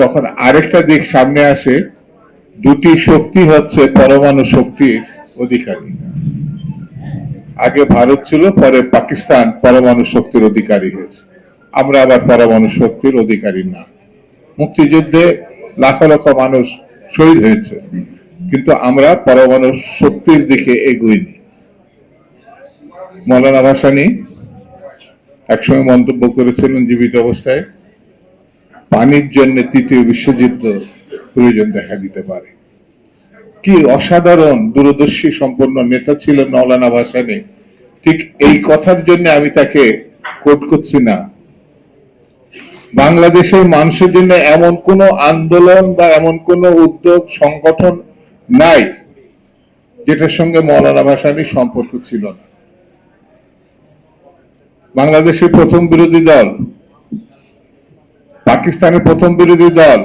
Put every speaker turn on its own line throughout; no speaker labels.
তখন আরেকটা দিক সামনে আসে, দুটি শক্তি হচ্ছে পরমাণু শক্তির অধিকারী। আগে ভারত ছিল, পরে পাকিস্তান পরমাণু শক্তির অধিকারী হয়েছে। আমরা আবার পরমাণু শক্তির অধিকারী না। মুক্তিযুদ্ধে লাখ লক্ষ মানুষ শহীদ হয়েছে, কিন্তু আমরা পরমাণু শক্তির দিকে এগুইনি। মৌলানা ভাসানি একসময় মন্তব্য করেছিলেন জীবিত অবস্থায় পানির জন্য তৃতীয় বিশ্বযুদ্ধ প্রয়োজন দেখা দিতে পারে। কি অসাধারণ দূরদর্শী সম্পন্ন নেতা ছিলেন মৌলানা ভাসানী। ঠিক এই কথার জন্য আমি তাকে কোট করছি না। বাংলাদেশের মানুষের জন্য এমন কোন আন্দোলন বা এমন কোন উদ্যোগ, সংগঠন নাই, যেটার সঙ্গে মৌলানা ভাসানীর সম্পর্ক ছিল না। বাংলাদেশের প্রথম বিরোধী দল পাকিস্তানের প্রথম বিরোধী দল,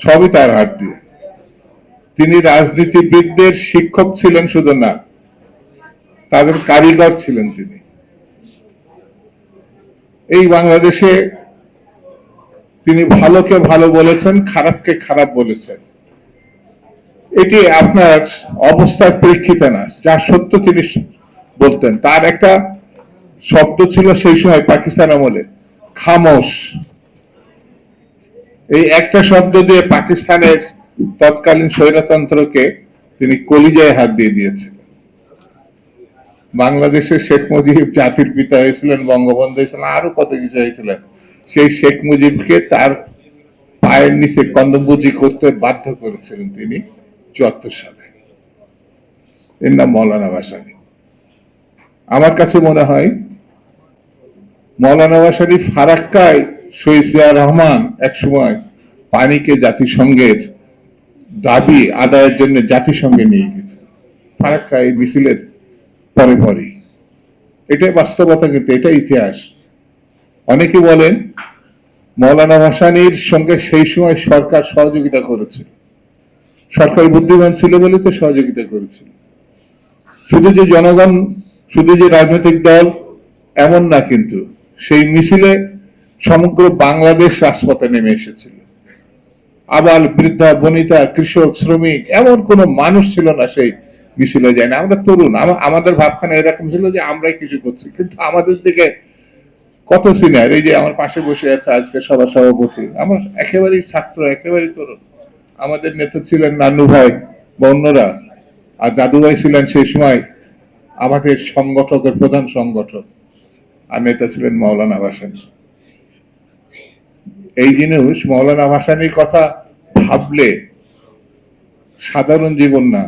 সবই তার হাত দিয়ে। তিনি রাজনীতিবিদদের শিক্ষক ছিলেন শুধু না, তাদের কারিগর ছিলেন তিনি। এই বাংলাদেশে তিনি ভালোকে ভালো বলেছেন, খারাপকে খারাপ বলেছেন। এটি আপনার অবস্থার প্রেক্ষিতে না, যা সত্য তিনি বলতেন। তার একটা শব্দ ছিল সেই সময় পাকিস্তান আমলে, খামোশ। এই একটা শব্দ দিয়ে পাকিস্তানের তৎকালীন স্বৈরতন্ত্রকে তিনি কলিজায় হাত দিয়ে দিয়েছেন। বাংলাদেশের শেখ মুজিব জাতির পিতা হয়েছিলেন, বঙ্গবন্ধু হয়েছিলেন আরও কত কিছু হয়েছিলেন। সেই শেখ মুজিবকে তার পায়ের নিচে কন্দমুজি করতে বাধ্য করেছিলেন তিনি চুয়াত্তর সালে। এর নাম মৌলানা ভাসানী। আমার কাছে মনে হয় মৌলানা ভাসানী ফারাক্কায় শহীদ রহমান একসময় পানিকে জাতিসংঘের দাবি আদায়ের জন্য জাতিসংঘে নিয়ে গেছে। ফারাক্কা এই মিছিলের পরে পরে এটাই বাস্তবতা কিন্তু এটা ইতিহাস। অনেকে বলেন, মৌলানা ভাসানির সঙ্গে সেই সময় সরকার সহযোগিতা করেছে। সরকার বুদ্ধিমান ছিল বলে তো সহযোগিতা করেছিল শুধু যে জনগণ, শুধু যে রাজনৈতিক দল, এমন না কিন্তু, সেই মিছিলে সমগ্র বাংলাদেশ রাজপথে নেমে এসেছিল। আবার বৃদ্ধা, বনিতা, কৃষক, শ্রমিক, এমন কোন মানুষ ছিল না সেই মিছিলে যায় না আমরা তরুণ আমাদের ভাবখানা এরকম ছিল যে আমরাই কিছু করছি। কিন্তু আমাদের দিকে কত সিনিয়র এই যে আমার পাশে বসে আছে আজকে সভা সভাপতি, আমার একেবারেই ছাত্র, একেবারেই তরুণ। আমাদের নেতা ছিলেন নানু ভাই বা অন্যরা, আর দাদু ভাই ছিলেন সেই সময় আমাদের সংগঠকের প্রধান সংগঠক, আর নেতা ছিলেন মাওলানা ভাসানী এই জিনিস মৌলানা ভাসানির কথা ভাবলে সাধারণ জীবন না,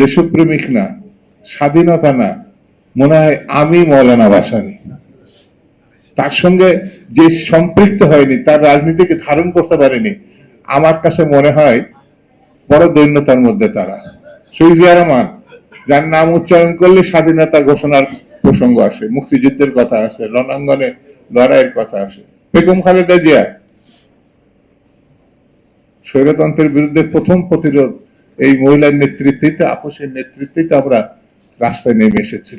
দেশপ্রেমিক না, স্বাধীনতা না, মনে হয় আমি মৌলানা ভাসানি। তার সঙ্গে যে সম্পৃক্ত হয়নি, তার রাজনীতিকে ধারণ করতে পারেনি, আমার কাছে মনে হয় বড় দৈন্যতার মধ্যে তারা। শহীদ জিয়া রহমান, যার নাম উচ্চারণ করলে স্বাধীনতা ঘোষণার প্রসঙ্গ আসে, মুক্তিযুদ্ধের কথা আসে, রণাঙ্গনে লড়াইয়ের কথা আসে। বেগম খালেদা জিয়া, স্বৈরতন্ত্রের বিরুদ্ধে প্রথম প্রতিরোধ এই মহিলার নেতৃত্বে আপসের নেতৃত্বে আমরা রাস্তায় নেমে এসেছিলাম।